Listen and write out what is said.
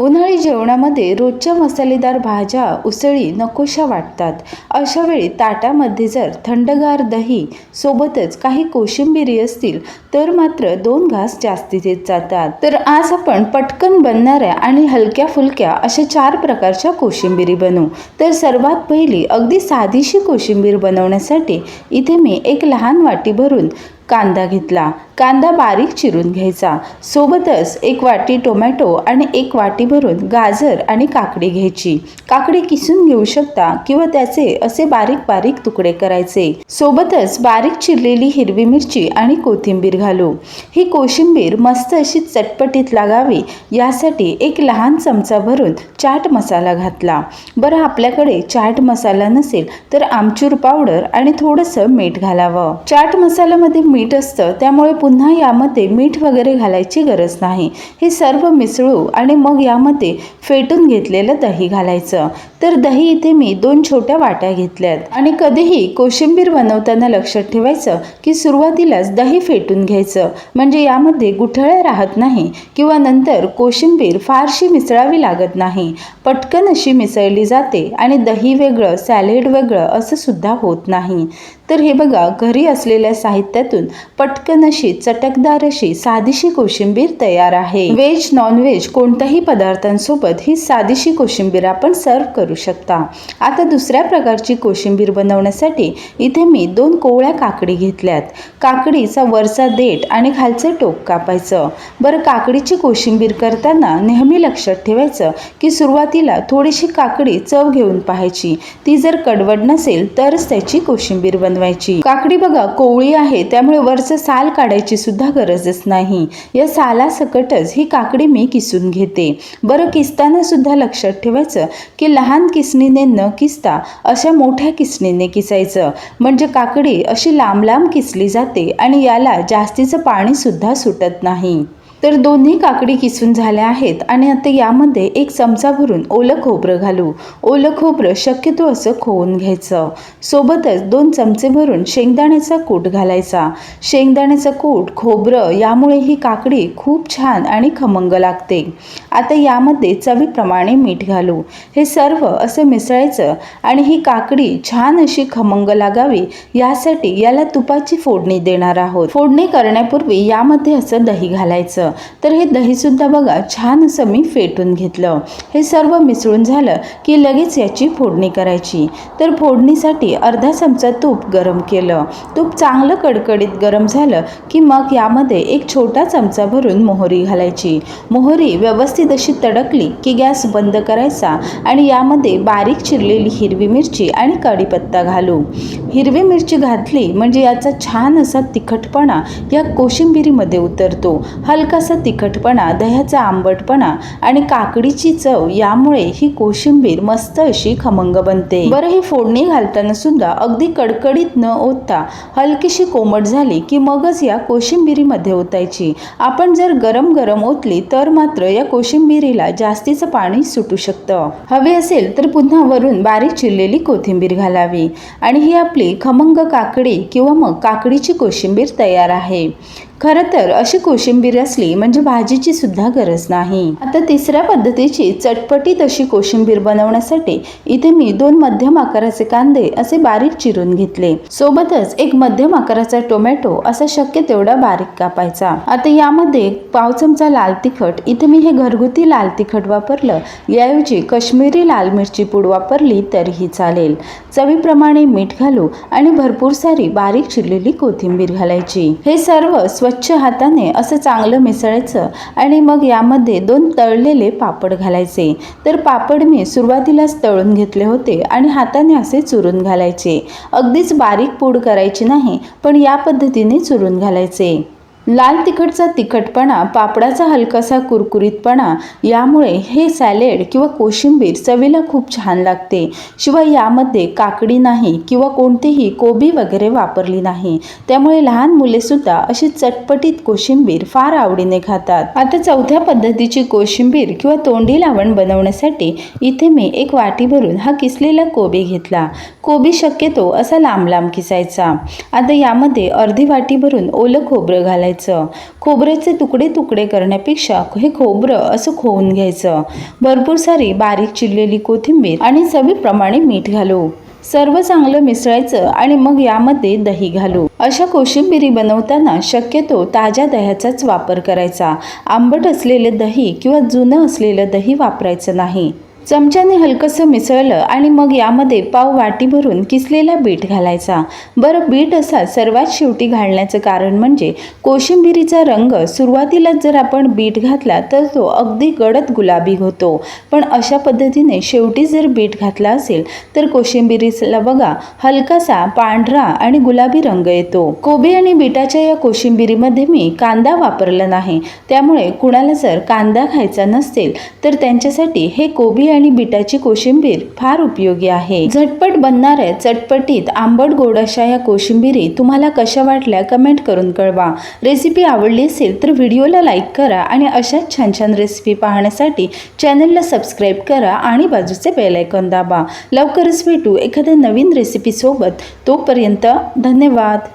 उन्हाळी जेवणामध्ये रोजच्या मसालेदार भाज्या उसळी नकोशा वाटतात. अशा वेळी ताटामध्ये जर थंडगार दही सोबतच काही कोशिंबिरी असतील तर मात्र दोन घास जास्ती देत जातात. तर आज आपण पटकन बनणाऱ्या आणि हलक्या फुलक्या अशा चार प्रकारच्या कोशिंबिरी बनवू. तर सर्वात पहिली अगदी साधीशी कोशिंबीर बनवण्यासाठी इथे मी एक लहान वाटी भरून कांदा घेतला. कांदा बारीक चिरून घ्यायचा. सोबतच एक वाटी टोमॅटो आणि एक वाटी भरून गाजर आणि काकडी घ्यायची. काकडी किसून घेऊ शकता किंवा त्याचे असे बारीक बारीक तुकडे करायचे. सोबतच बारीक चिरलेली हिरवी मिरची आणि कोथिंबीर घालू. ही कोशिंबीर मस्त अशी चटपटीत लागावी यासाठी एक लहान चमचा भरून चाट मसाला घातला. बरं आपल्याकडे चाट मसाला नसेल तर आमचूर पावडर आणि थोडंसं मीठ घालावं. चाट मसाल्यामध्ये मीठ असतं त्यामुळे पुन्हा यामध्ये मीठ वगैरे घालायची गरज नाही. हे सर्व मिसळू आणि मग यामध्ये फेटून घेतलेलं दही घालायचं. तर दही इथे मी दोन छोट्या वाट्या घेतल्यात. आणि कधीही कोशिंबीर बनवताना लक्षात ठेवायचं की सुरुवातीलाच दही फेटून घ्यायचं. म्हणजे यामध्ये गुठळ्या राहत नाही किंवा नंतर कोशिंबीर फारशी मिसळावी लागत नाही. पटकन अशी मिसळली जाते आणि दही वेगळं सॅलेड वेगळं असं सुद्धा होत नाही. तर हे बघा घरी असलेल्या साहित्यातून पटकन अशी चटकदार अशी साधीशी कोशिंबीर तयार आहे. व्हेज नॉनव्हेज कोणत्याही पदार्थांसोबत ही साधीशी कोशिंबीर आपण सर्व करू शकता. आता दुसऱ्या प्रकारची कोशिंबीर बनवण्यासाठी इथे मी दोन कोवळ्या काकडी घेतल्यात. काकडीचा वरचा देठ आणि खालचं टोक कापायचं. बरं काकडीची कोशिंबीर करताना नेहमी लक्षात ठेवायचं की सुरुवातीला थोडीशी काकडी चव घेऊन पाहायची. ती जर कडवड नसेल तरच त्याची कोशिंबीर बनवायची. काकडी बघा कोवळी आहे त्यामुळे वरचं साल काढायची सुद्धा गरजच नाही. या सालासकटच ही काकडी मी किसून घेते. बरं किसताना सुद्धा लक्षात ठेवायचं की लहान किसणीने न किसता अशा मोठ्या किसणीने किसायचं. म्हणजे काकडी अशी लांब लांब किसली जाते आणि याला जास्तीचं पाणी सुद्धा सुटत नाही. तर दोन्ही काकडी किसून झाल्या आहेत आणि आता यामध्ये एक चमचा भरून ओलं खोबरं घालू. ओलं खोबरं शक्यतो असं खोवून घ्यायचं. सोबतच दोन चमचे भरून शेंगदाण्याचा कूट घालायचा. शेंगदाण्याचा कूट खोबरं यामुळे ही काकडी खूप छान आणि खमंग लागते. आता यामध्ये चवीप्रमाणे मीठ घालू. हे सर्व असं मिसळायचं आणि ही काकडी छान अशी खमंग लागावी यासाठी याला तुपाची फोडणी देणार आहोत. फोडणी करण्यापूर्वी यामध्ये असं दही घालायचं. तर हे दहीसुद्धा बघा छान असं मी फेटून घेतलं. हे सर्व मिसळून झालं की लगेच याची फोडणी करायची. तर फोडणीसाठी अर्धा चमचा तूप गरम केलं. तूप चांगलं कडकडीत गरम झालं की मग यामध्ये एक छोटा चमचा भरून मोहरी घालायची. मोहरी व्यवस्थित अशी तडकली की गॅस बंद करायचा आणि यामध्ये बारीक चिरलेली हिरवी मिरची आणि कढीपत्ता घालू. हिरवी मिरची घातली म्हणजे याचा छान असा तिखटपणा या कोशिंबिरीमध्ये उतरतो. हलकासा तिखटपणा दह्याचा आंबटपणा आणि काकडीची चव यामुळे ही कोशिंबीर मस्त अशी खमंग बनते. बरं ही फोडणी घालताना सुद्धा अगदी कडकडीत न ओतता हलकीशी कोमट झाली की मगच या कोशिंबिरीमध्ये ओतायची. आपण जर गरम गरम ओतली तर मात्र या कोशिंबिरीला जास्तीचं पाणी सुटू शकतं. हवे असेल तर पुन्हा वरून बारीक चिरलेली कोथिंबीर घालावी. आणि ही आपली खमंग काकडी किंवा मग काकडीची कोशिंबीर तयार आहे. खरं तर अशी कोशिंबीर असली म्हणजे भाजीची सुद्धा गरज नाही. आता तिसऱ्या पद्धतीची चटपटीत अशी कोशिंबीर बनवण्यासाठी इथे मी दोन मध्यम आकाराचे कांदे असे बारीक चिरून घेतले. सोबतच एक मध्यम आकाराचा टोमॅटो असा शक्य तेवढा बारीक कापायचा. आता यामध्ये पाव चमचा लाल तिखट इथे मी हे घरगुती लाल तिखट वापरलं. याऐवजी कश्मीरी लाल मिरची पूड वापरली तरीही चालेल. चवीप्रमाणे मीठ घालू आणि भरपूर सारी बारीक चिरलेली कोथिंबीर घालायची. हे सर्व स्व स्वच्छ हाताने असं चांगलं मिसळायचं आणि मग यामध्ये दोन तळलेले पापड घालायचे. तर पापड मी सुरुवातीलाच तळून घेतले होते आणि हाताने असे चुरून घालायचे. अगदीच बारीक पूड करायची नाही पण या पद्धतीने चुरून घालायचे. लाल तिखटचा तिखटपणा पापडाचा हलकासा कुरकुरीतपणा यामुळे हे सॅलेड किंवा कोशिंबीर चवीला खूप छान लागते. शिवाय यामध्ये काकडी नाही किंवा कोणतीही कोबी वगैरे वापरली नाही. त्यामुळे लहान मुलेसुद्धा अशी चटपटीत कोशिंबीर फार आवडीने खातात. आता चौथ्या पद्धतीची कोशिंबीर किंवा तोंडी लावण बनवण्यासाठी इथे मी एक वाटी भरून हा किसलेला कोबी घेतला. कोबी शक्यतो असा लांब लांब किसायचा. आता यामध्ये अर्धी वाटी भरून ओलं खोबरं घालायचं वापरायचं खोबऱ्याचे तुकडे तुकडे करण्यापेक्षा हे खोबरं असं खोवून घ्यायचं. भरपूर सारी बारीक चिरलेली कोथिंबीर आणि चवीप्रमाणे मीठ घालू. सर्व चांगलं मिसळायचं आणि मग यामध्ये दही घालू. अशा कोशिंबिरी बनवताना शक्यतो ताज्या दह्याचाच वापर करायचा. आंबट असलेले दही किंवा जुनं असलेलं दही वापरायचं नाही. चमच्याने हलकंसं मिसळलं आणि मग यामध्ये पाव वाटी भरून किसलेला बीट घालायचा. बरं बीट असा सर्वात शेवटी घालण्याचं कारण म्हणजे कोशिंबिरीचा रंग सुरुवातीलाच जर आपण बीट घातला तर तो अगदी गडद गुलाबी होतो. पण अशा पद्धतीने शेवटी जर बीट घातला असेल तर कोशिंबिरीला बघा हलकासा पांढरा आणि गुलाबी रंग येतो. कोबी आणि बीटाच्या या कोशिंबिरीमध्ये मी कांदा वापरला नाही. त्यामुळे कुणाला जर कांदा खायचा नसेल तर त्यांच्यासाठी हे कोबी आणि आणि बीटाची कोशिंबीर फार उपयोगी आहे. झटपट बनणाऱ्या चटपटीत आंबट गोड अशा या कोशिंबिरी तुम्हाला कशा वाटल्या कमेंट करून कळवा. रेसिपी आवडली असेल तर व्हिडिओला लाईक करा आणि अशाच छान छान रेसिपी पाहण्यासाठी चॅनलला सबस्क्राईब करा आणि बाजूचे बेलायकॉन दाबा. लवकरच भेटू एखाद्या नवीन रेसिपीसोबत तोपर्यंत धन्यवाद.